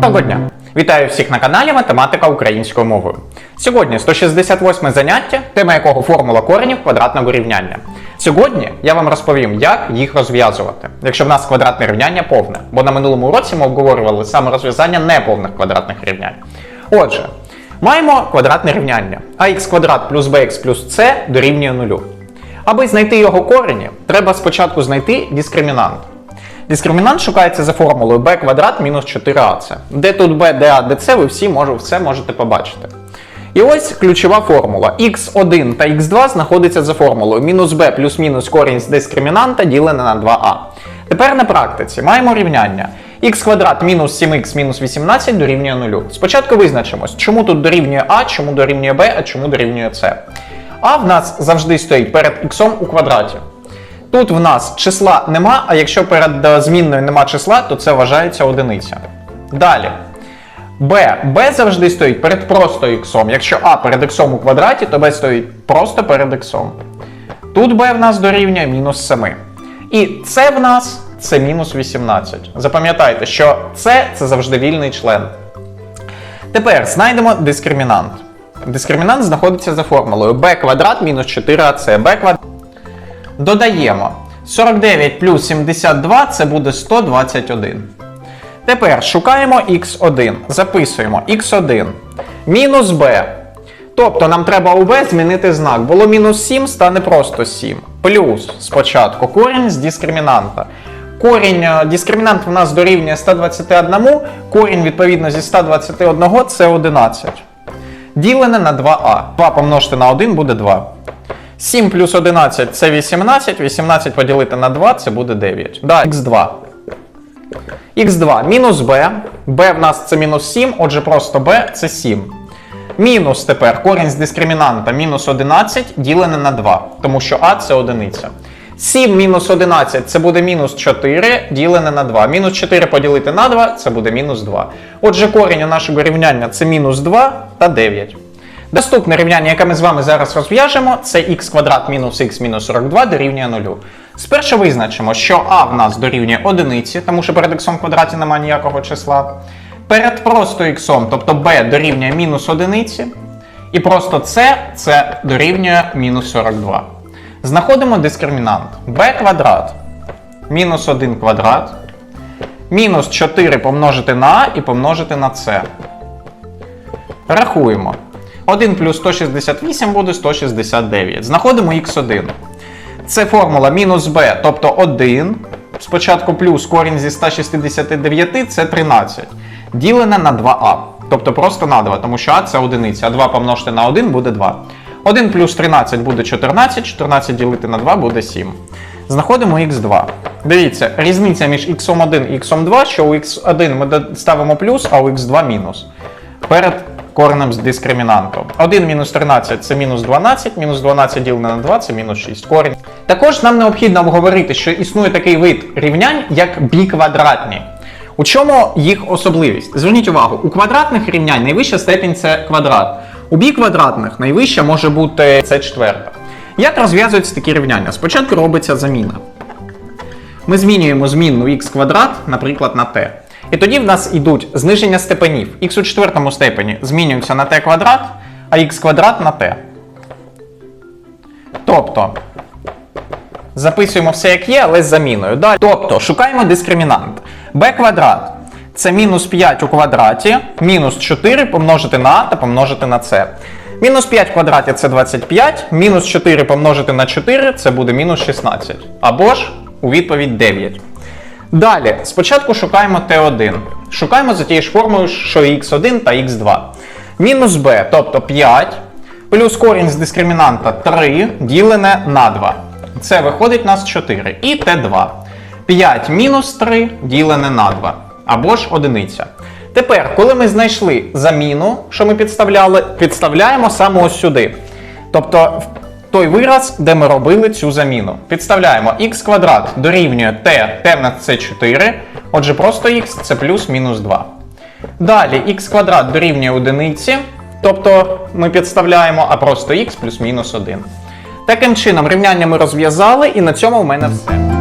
Доброго дня! Вітаю всіх на каналі Математика українською мовою. Сьогодні 168 заняття, тема якого формула коренів квадратного рівняння. Сьогодні я вам розповім, як їх розв'язувати, якщо в нас квадратне рівняння повне, бо на минулому уроці ми обговорювали саме розв'язання неповних квадратних рівнянь. Отже, маємо квадратне рівняння ax квадрат плюс bx плюс c дорівнює нулю. Аби знайти його корені, треба спочатку знайти дискримінант. Дискримінант шукається за формулою b квадрат мінус 4ac. Де тут b, де a, де c, ви всі може, все можете побачити. І ось ключова формула. x1 та x2 знаходиться за формулою мінус b плюс мінус корінь з дискримінанта ділене на 2a. Тепер на практиці маємо рівняння x квадрат мінус 7x мінус 18 дорівнює 0. Спочатку визначимось, чому тут дорівнює a, чому дорівнює b, а чому дорівнює c. А в нас завжди стоїть перед x у квадраті. Тут в нас числа нема, а якщо перед е, змінною нема числа, то це вважається одиниця. Далі. b. b завжди стоїть перед просто х. Якщо а перед х у квадраті, то b стоїть просто перед х. Тут b в нас дорівнює мінус 7. І це в нас це мінус 18. Запам'ятайте, що це це завжди вільний член. Тепер знайдемо дискримінант. Дискримінант знаходиться за формулою b квадрат мінус 4ac. b квадрат Додаємо 49 плюс 72 це буде 121. Тепер шукаємо x1. Записуємо x1 мінус b. Тобто нам треба у b змінити знак. Було мінус 7, стане просто 7. Плюс спочатку корінь з дискримінанта. Корінь е, дискримінант в нас дорівнює 121, корінь відповідно зі 121 це 11. Ділене на 2а. 2 помножити на 1 буде 2. 7 плюс 11 це 18, 18 поділити на 2 це буде 9. Далі х2. х2 мінус b. b в нас це мінус 7, отже, просто b це 7. Мінус тепер корінь з дискримінанта мінус 11 ділене на 2, тому що а це одиниця. 7 мінус 11 це буде мінус 4 ділене на 2. Мінус 4 поділити на 2 це буде мінус 2. Отже, корінь у нашого рівняння це мінус 2 та 9. Наступне рівняння, яке ми з вами зараз розв'яжемо, це х квадрат мінус х мінус 42 дорівнює 0. Спершу визначимо, що а в нас дорівнює 1, тому що перед х квадраті немає ніякого числа. Перед просто х, тобто b дорівнює мінус 1, і просто c це дорівнює мінус 42. Знаходимо дискримінант b квадрат мінус 1 квадрат мінус 4 помножити на а і помножити на c. Рахуємо. 1 плюс 168 буде 169. Знаходимо х1. Це формула мінус b, тобто 1. Спочатку плюс корінь зі 169 це 13. Ділене на 2а. Тобто просто на 2, тому що а це одиниця. А 2 помножити на 1 буде 2. 1 плюс 13 буде 14, 14 ділити на 2 буде 7. Знаходимо х2. Дивіться, різниця між х1 і х2, що у х1 ми ставимо плюс, а у х2 мінус. Перед коренем з дискримінантом. 1 мінус 13 це мінус 12, мінус 12 ділене на 2 це мінус 6. Корінь. Також нам необхідно обговорити, що існує такий вид рівнянь, як біквадратні. У чому їх особливість? Зверніть увагу, у квадратних рівнянь найвища степінь це квадрат. У біквадратних найвища може бути це четверта. Як розв'язуються такі рівняння? Спочатку робиться заміна. Ми змінюємо змінну х квадрат, наприклад, на t. І тоді в нас йдуть зниження степенів. Х у четвертому степені змінюється на t квадрат, а х квадрат на t. Тобто записуємо все як є, але з заміною. Далі. Тобто шукаємо дискримінант. b квадрат це мінус 5 у квадраті, мінус 4 помножити на а та помножити на c. Мінус 5 в квадраті це 25, мінус 4 помножити на 4 це буде мінус 16. Або ж у відповідь 9. Далі, спочатку шукаємо Т1. Шукаємо за тією ж формулою, що х1 та х2. Мінус b, тобто 5, плюс корінь з дискримінанта 3 ділене на 2. Це виходить у нас 4. І Т2. 5 мінус 3 ділене на 2. Або ж одиниця. Тепер, коли ми знайшли заміну, що ми підставляли, підставляємо саме ось сюди. Тобто той вираз, де ми робили цю заміну. Підставляємо х квадрат дорівнює t, t на це 4, отже, просто х це плюс мінус 2. Далі х квадрат дорівнює одиниці, тобто ми підставляємо, а просто х плюс мінус 1. Таким чином, рівняння ми розв'язали, і на цьому в мене все.